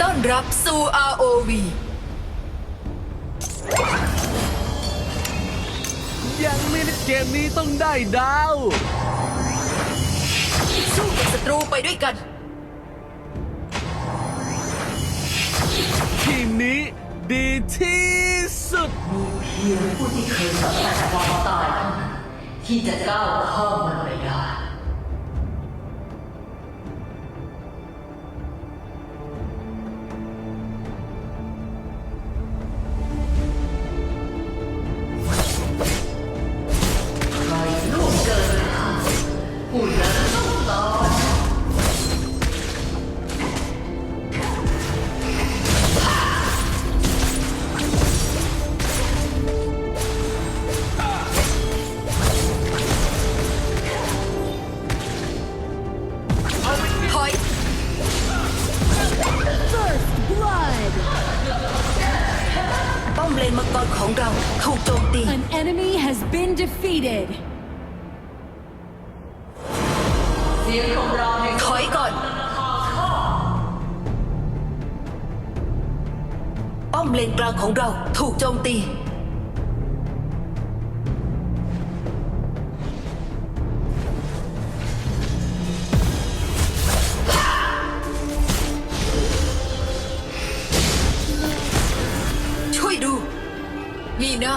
ต้อนรับสู่ ROV ยังไม่เล่นเกมนี้ต้องได้ดาว สู้กับศัตรูไปด้วยกัน ทีมนี้ดีที่สุดเพียงผู้ที่เคยสัมผัสความตายเท่านั้นที่จะก้าวข้ามมันไปได้ ถอยก่อน ป้อมเลนกลางของเราถูกโจมตี ช่วยดู มีหน้า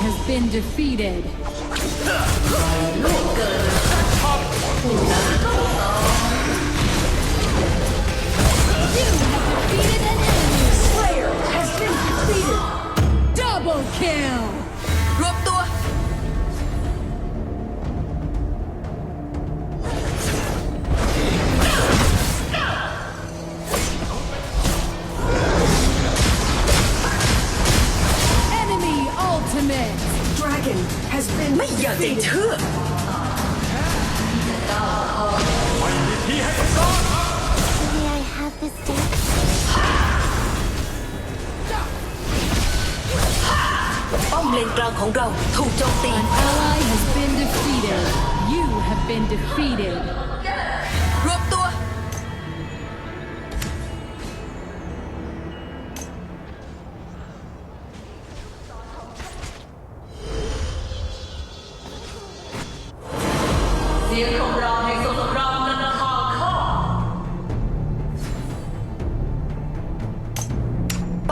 has been defeated. Dragon has been ไม่อยากจะ defeated. เชื่อ May I have this dance? ป้อมเลนกลางของเราถูกโจมตี An ally has been defeated. You have been defeated.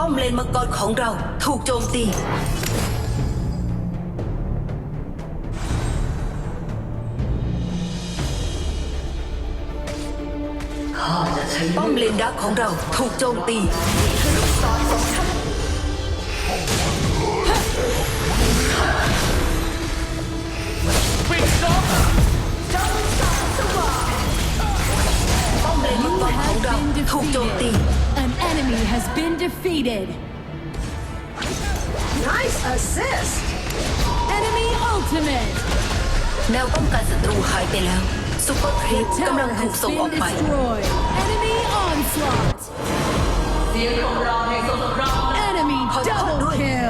ป้อมเลนมังกรของเราถูกโจมตีข้าจะใช้ป้อมเลืเลอดนดักของเราถูกโจมตีปิ defeated. Nice assist. Enemy ultimate. แนวป้องกันศัตรูหายไปแล้วซุปเปอร์ครีป The กำลัง tower ถูก has ส่งออก been ไป destroyed. Enemy onslaught. เสียงของเราแห่งสงครามนัน Enemy Hold on, double do it. kill.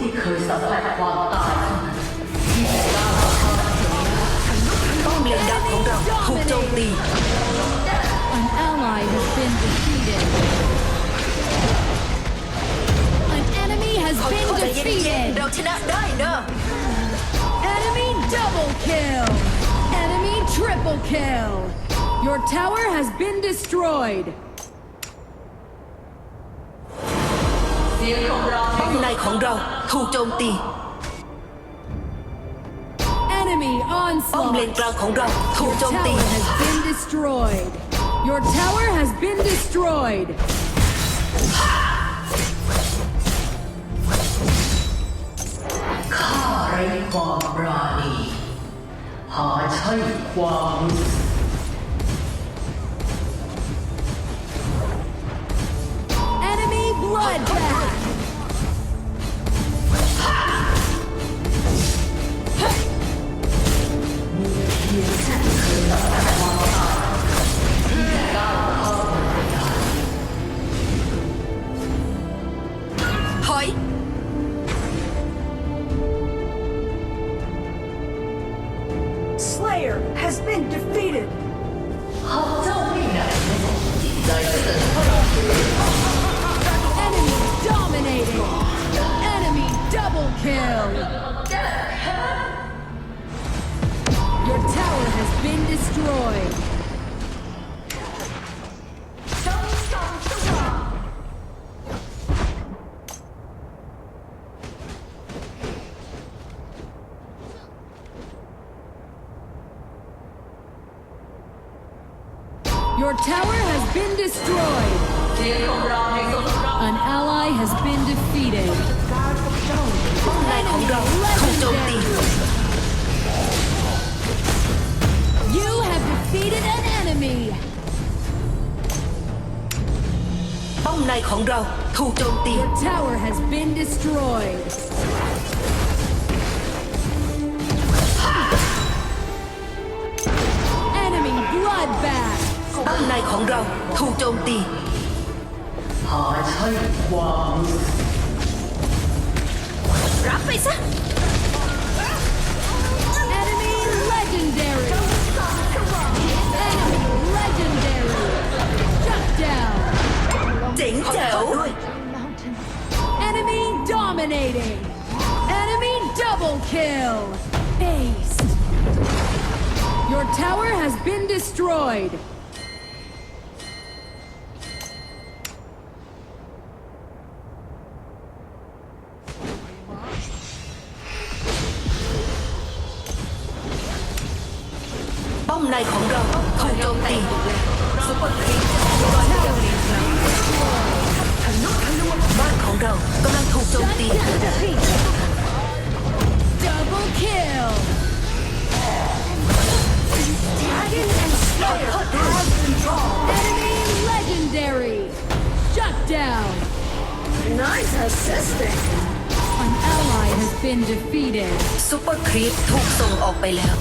ที่เคยสัมผัสความตายเท่านั้นที่จะก้าวข้ามมันไปได้ ป้อมเลนดักของเราถูกโจมตี An ally has been defeated. An enemy has ขอ been โทษใจเย็น defeated. ๆเราชนะได้เนอะ Enemy double kill. Enemy triple kill. Your tower has been destroyed. ป้อมในของเราถูกโจมตี Enemy ป้อมเลน onslaught. กลางของเราถูก Your โจมตี tower has been destroyed. Your tower has been destroyed. ข้าไร้ความปราณีหาใช่ความรู้สึก Kill. Your tower has been destroyed. Your tower has been destroyed. An ally has been defeated. ป้อมในของเราถูกโจมตี You have defeated an enemy. ป้อมในของเราถูกโจมตี Your tower has been destroyed. Enemy bloodbath. ป้อมในของเราถูกโจมตี หาใช่ความ Teresa? Enemy legendary! Enemy legendary! Shut down! Ding do! Enemy dominating! Enemy double kill! Base. Your tower has been destroyed! กำลังถูกโจมตี Double kill. Enemy legendary. Shut down. Nice assisting. An ally has been defeated. ซุปเปอร์ครีปถูกส่งออกไปแล้ว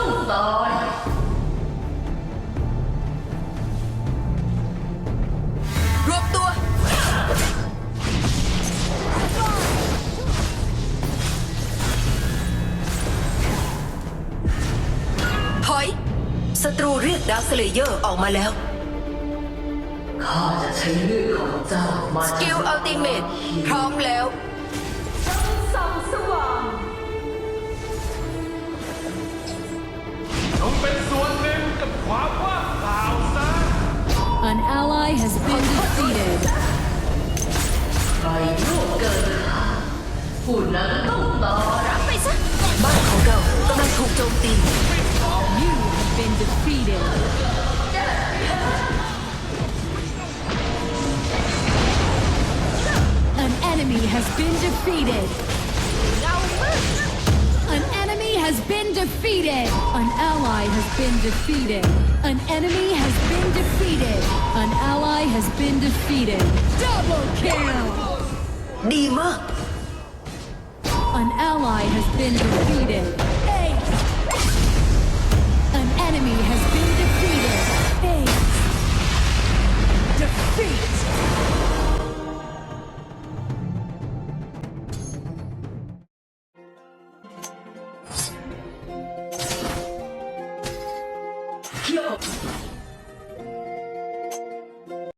ศัตรูเรียกดาร์คสเลเยอร์ออกมาแล้ว ข้าจะใช้เลือดของเจ้ามาสกิลอัลติเมตพร้อมแล้วจงเป็นส่วนหนึ่งกับความว่างเปล่าซะ An ally has been defeated. ใครโลภเกินข้าผู้นั้นต้องตายรับไปซะบ้านของเรากำลังถูกโจมตี You have been defeated. An enemy has been defeated. An enemy has been defeated. An ally has been defeated. An enemy has been defeated. An ally has been defeated. Double kill. Dima. An ally has been defeated.